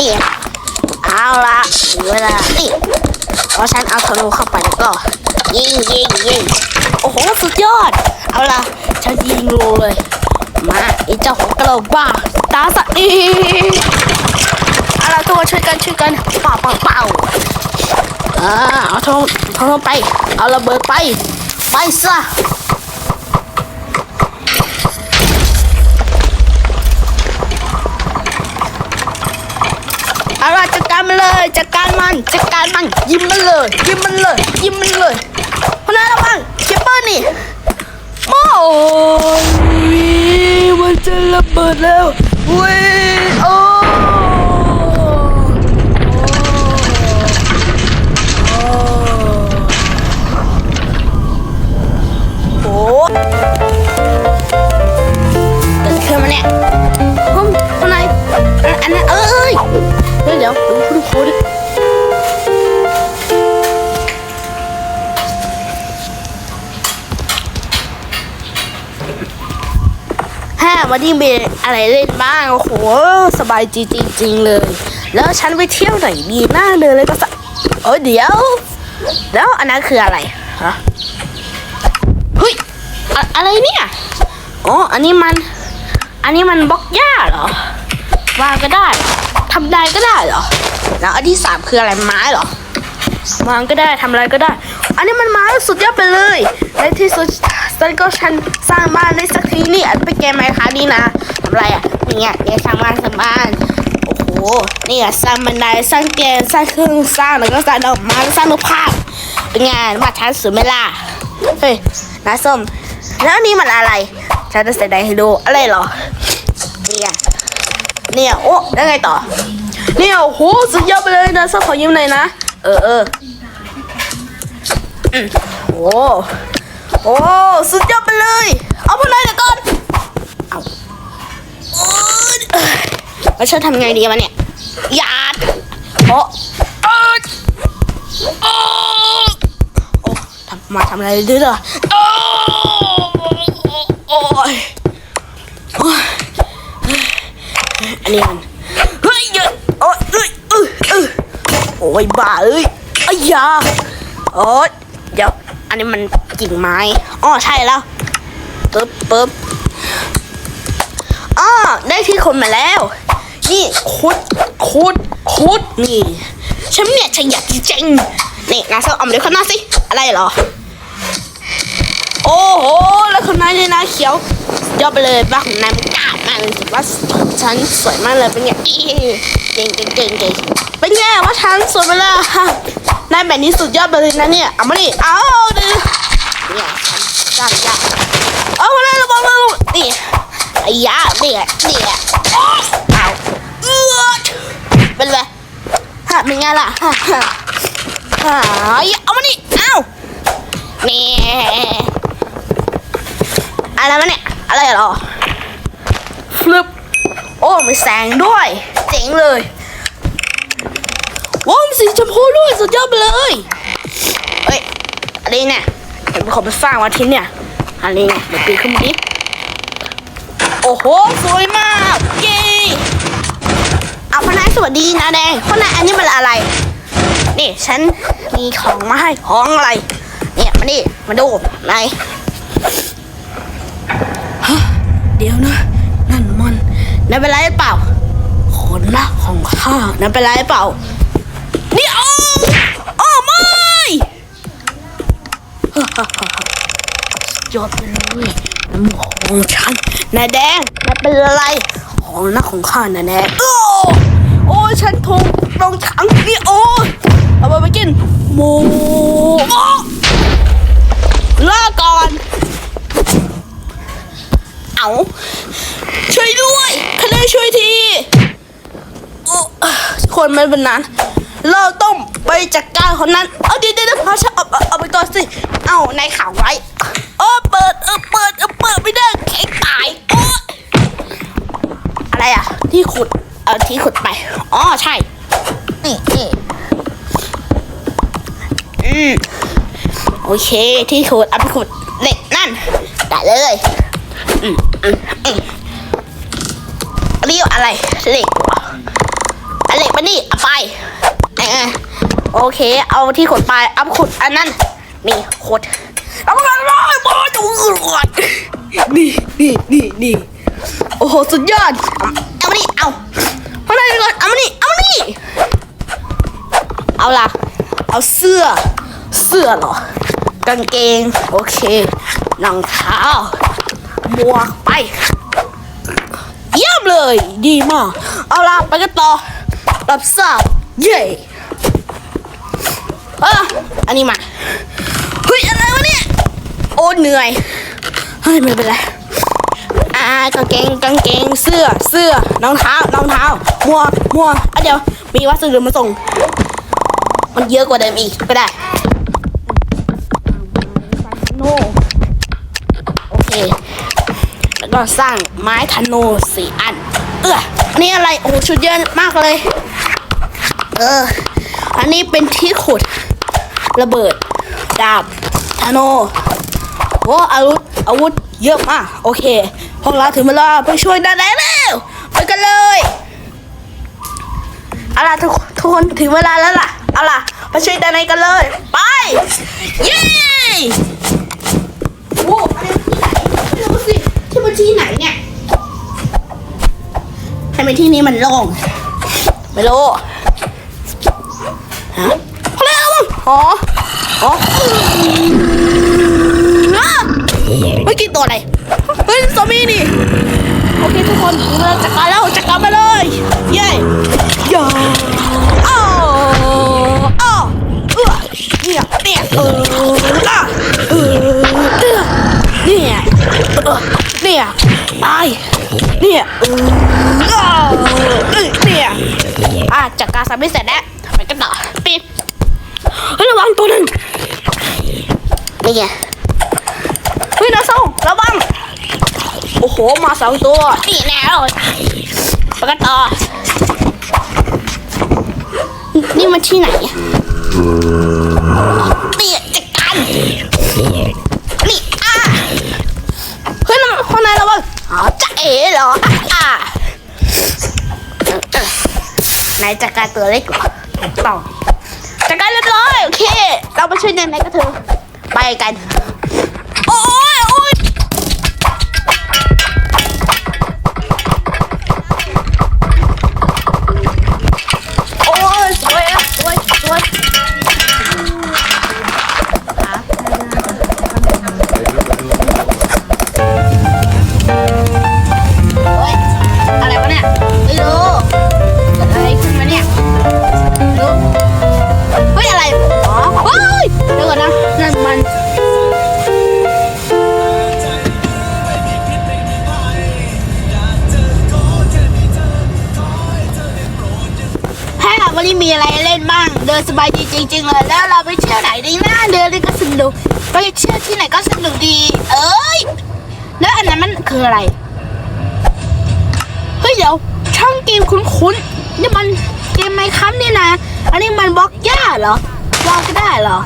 นี่เอาละเวลานี่พอฉันเอาธนูเข้าไปแล้วก็ยิงยิงยิงโอ้โหสุดยอด เอาละฉันยิงรูเลย มาไอ้เจ้าของกระโหลกบ้าตาสัตว์อีเอาละทุกคนช่วยกันช่วยกันเป่าเป่าเป่าอ่าเอาธนูธนูไป เอาระเบิดไป ไปซะ เอาล่ะจัดการมันเลยจัดการมันจัดการมันยิ้มมันเลยยิ้มมันเลยยิ้มมันเลยคนักระวังเชปเปอร์นี่โอ้ยมันจะระเบิดแล้วเว้ยโอ้ ฮ่าวันนี้มีอะไรเล่นบ้างโอ้โหสบายจริงๆเลย แล้วฉันไปเที่ยวไหนดีหน้าเดินเลยก็สะเออเดี๋ยว แล้วอันนั้นคืออะไรฮะเฮ้ยอะอะไรเนี่ยอ๋ออันนี้มัน อันนี้มันบล็อกหญ้าเหรอวางก็ได้ทำได้ก็ได้เหรอแล้วอันที่สามคืออะไรไม้เหรอวางก็ได้ทำอะไรก็ได้ อันนี้มันไม้สุดยอดไปเลยในที่สุด ฉันก็ฉันสร้างบ้านได้สักทีนี่อันเป็นเกมไหมคะนี่นะทำอะไรอะนี่ไงเนี่ยสร้างบ้านสร้างบ้านโอ้โหนี่อะสร้างบันไดสร้างเกมสร้างเครื่องสร้างแล้วก็สร้างดอกไม้สร้างรูปภาพเป็นไงมาทันสุดไหมล่ะเฮ้ยน้าส้มแล้วนี่มันอะไรฉันจะแสดงให้ดูอะไรหรอเนี่ยเนี่ยโอ้แล้วไงต่อเนี่ยโอ้โหสุดยอดไปเลยนะสักขอยืมหน่อยนะเออเออโอ้ โอ้ สุดยอดไปเลย เอาพนันเดี๋ยวก่อน เอาโอ้ยเอ้ยแล้วฉันทำไงดีวะเนี่ยหยาดโอ้เอ้ยโอ้โอ้ทำมาทำอะไรดื้อเหรอโอ้โอ้ยอันนี้มันเฮ้ยเยอะโอ้ยเอ้ยเอ้ยเอ้ยโอ้ยบ้าเอ้ยอ้ยาโอ้ยเดี๋ยว อันนี้มันกิ่งไม้อ๋อใช่แล้วปึ๊บปึ๊บอ๋อได้ที่คนมาแล้ว นี่คุดคุดคุดนี่ฉันเนี่ยฉันอยากจริงนี่นาเซอร์ออมเดี๋ยวข้างหน้าสิอะไรเหรอ โอ้โหแล้วคนนั้นเนี่ยนะเขียวยอดไปเลยบ้าของนายมันกล้ามากเลยถือว่าฉันสวยมากเลยเป็นไงเก่งเก่งเก่งเก่งเป็นไงว่าฉันสวยไปแล้ว ฮะนายแบบนี้สุดยอดไปเลยนะเนี่ยเอามาดิเอาดิเนี่ยฉันสร้างยากเอามาเลยระวังระวังนี่ไอ้ยาเนี่ยเนี่ยเอาเอือดเป็นไรฮะเป็นไงล่ะฮะฮะฮะเอามาดิเอานี่อะไรวะเนี่ยอะไรเหรอฟลิปโอ้มีแสงด้วย เจ๋งเลย ว้าวมีสีชมพูด้วยสุดยอดไปเลยเอ้ยอันนี้เนี่ยเห็นเขาไปสร้างวันที่เนี่ยอันนี้ไงเดี๋ยวปีนขึ้นมาดิโอ้โหสวยมากเย้เอาพนักสวัสดีนะแดงพนักอันนี้มันอะไรนี่ฉันมีของมาให้ของอะไร เนี่ยมานี่มาดูไหนเดี๋ยวนะ นั่นมันนั่นเป็นไรหรือเปล่าคนละของข้านั่นเป็นไรหรือเปล่าเดี๋ยวโอ้ไม่ ยอดเลยน้ำของฉันนายแดงนายเป็นอะไร ของนักของข้านายแดงโอ้โอ้ฉันถูกลงถังนี่โอ้เอาไปไปกินหมูโอลาก่อน เอาช่วยด้วยใครได้ช่วยทีคนไม่เป็นนั้น เราต้องไปจัดการคนนั้น เอ เอาในข่าวไว้เออเปิดเออเปิดเออเปิดไม่ได้แข็งตายโอ้อะไรอะ ที่ขุด เอาที่ขุดไป อ๋อใช่ นี่นี่อืมโอเค ที่ขุดเอาไปขุดเหล็กนั่น ได้เลยอืมอืมอืมเรียกอะไรเหล็กเหรออะไรเหล็กมานี่เอาไปเออโอเค เอาที่ขดไป เอาขุดอันนั้น นี่ขดเอามากันเลยบอดูก่อนนี่นี่นี่นี่โอ้โหสุดยอด เอามานี่เอาเอามานี่ก่อนเอามานี่เอามานี่เอาล่ะ เอาเสื้อ เสื้อเหรอกางเกง โอเครองเท้าหมวกไป เยี่ยมเลย ดีมาก เอาล่ะ ไปกันต่อรับทราบเย่เอออันนี้มา เฮ้ย อะไรวะเนี่ย โอ้เหนื่อยเฮ้ยไม่เป็นไรอ่ากางเกงกางเกงเสื้อเสื้อรองเท้ารองเท้าหมวกหมวกอะเดี๋ยว มีวัสดุมาส่ง มันเยอะกว่าเดิมอีกก็ได้โนโอเค แล้วก็สร้างไม้ธนูสี่อัน เอออันนี้อะไร โอ้โหชุดเยอะมากเลย เออ อันนี้เป็นที่ขุด ระเบิด ดาบธนู โอ้อาวุธอาวุธเยอะมากโอเคพวกเราถึงเวลาไปช่วยดาแดงแล้วไปกันเลยเอาล่ะทุกทุกคนถึงเวลาแล้วล่ะเอาล่ะไปช่วยดาแดงกันเลย ไปเย้โอ้อันนี้ที่ไหนไม่รู้สิที่มันที่ไหนเนี่ยทำไมที่นี้มันโล่งไม่รู้ฮะอะไรอะอ๋ออ๋ ออ้าเมื่อกี้ตัวอะไร เฮ้ยซอมบี้นี่ โอเคทุกคนถึงเวลาจัดการแล้วจัดการมาเลย เย้ย่าอ้าวอ้าวเออเนี่ยเนี่ยเอออะเออเออเนี่ยเออเนี่ยไปเนี่ยเอออ้าวเออเนี่ยอะจัดการซอมบี้เสร็จแล้วไปกันต่อปิดเฮ้ยระวังตัวหนึ่ง นี่ไงเฮ้ยนาส่งระวังโอ้โหมาสองตัวนี่แน่เลยไปกันต่อนี่มันที่ไหนอะนี่จัดการนี่อะเฮ้ยแล้วคนไหนระวังอ๋อจะเอ๋เหรออะอะไหนจัดการตัวเล็กเหรอต้องจัดการเรียบร้อยโอเค เราไปช่วยเนนไหนกันเถอะ ไปกัน นะเดินลยก็สนุกไปเที่ยวที่ไหนก็สนุกดี เอ้ย แล้วอันนั้นมันคืออะไร เฮ้ยเดี๋ยวช่องเกมคุ้นๆนี่มันเกมไมคัมนี่นะ อันนี้มันบล็อกหญ้าเหรอวางก็ได้เหรอ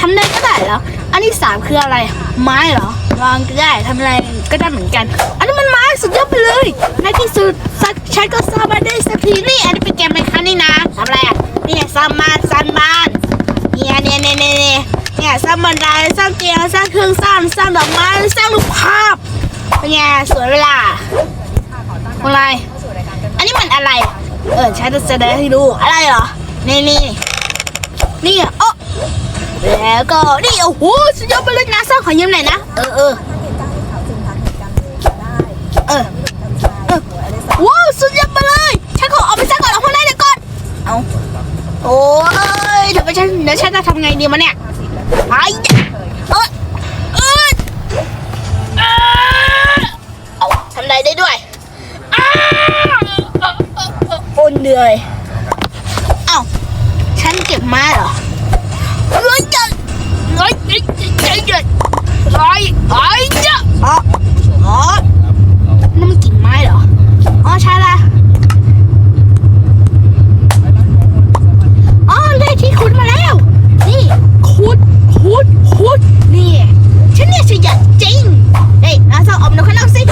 ทำได้ก็ได้เหรอ อันที่สามคืออะไร ไม้เหรอ วางก็ได้ทำอะไรก็ได้เหมือนกัน อันนี้มันไม้สุดยอดไปเลย ในที่สุดฉันก็สร้างบ้านได้สักทีนี่ อันนี้เป็นเกมไมคัมนี่นะางบันไดสร้างเตียงสร้างเครื่องสร้างสร้างดอกไม้สร้างรูปภาพเป็นไงสวยเวลาอะไรอันนี้มันอะไร เออฉันจะแสดงให้ดูอะไรเหรอนี่นี่นี่อะโอ้แล้วก็นี่โอ้โหสุดยอดไปเลยนะสร้างขอยืมหน่อยนะเออเออเออว้าวสุดยอดไปเลยฉันขอเอาไปสร้างก่อนเอาพวกนั้นเดี๋ยวก่อนเอาโอ้ยเดี๋ยวไปฉันเดี๋ยวฉันจะทำไงดีมาเนี่ย ไอ้เออเออเอาทำไรได้ด้วยโอนเหนื่อยเอ้าฉันเก็บมาเหรอร้อยจะเฮ้ยเฮ้ยเฮ้ยเฮ้อยเฮ้ยเฮ้ยอ๋ออ๋อ จริงเฮ้ยเราสองอมกนอกข้างนอกสิ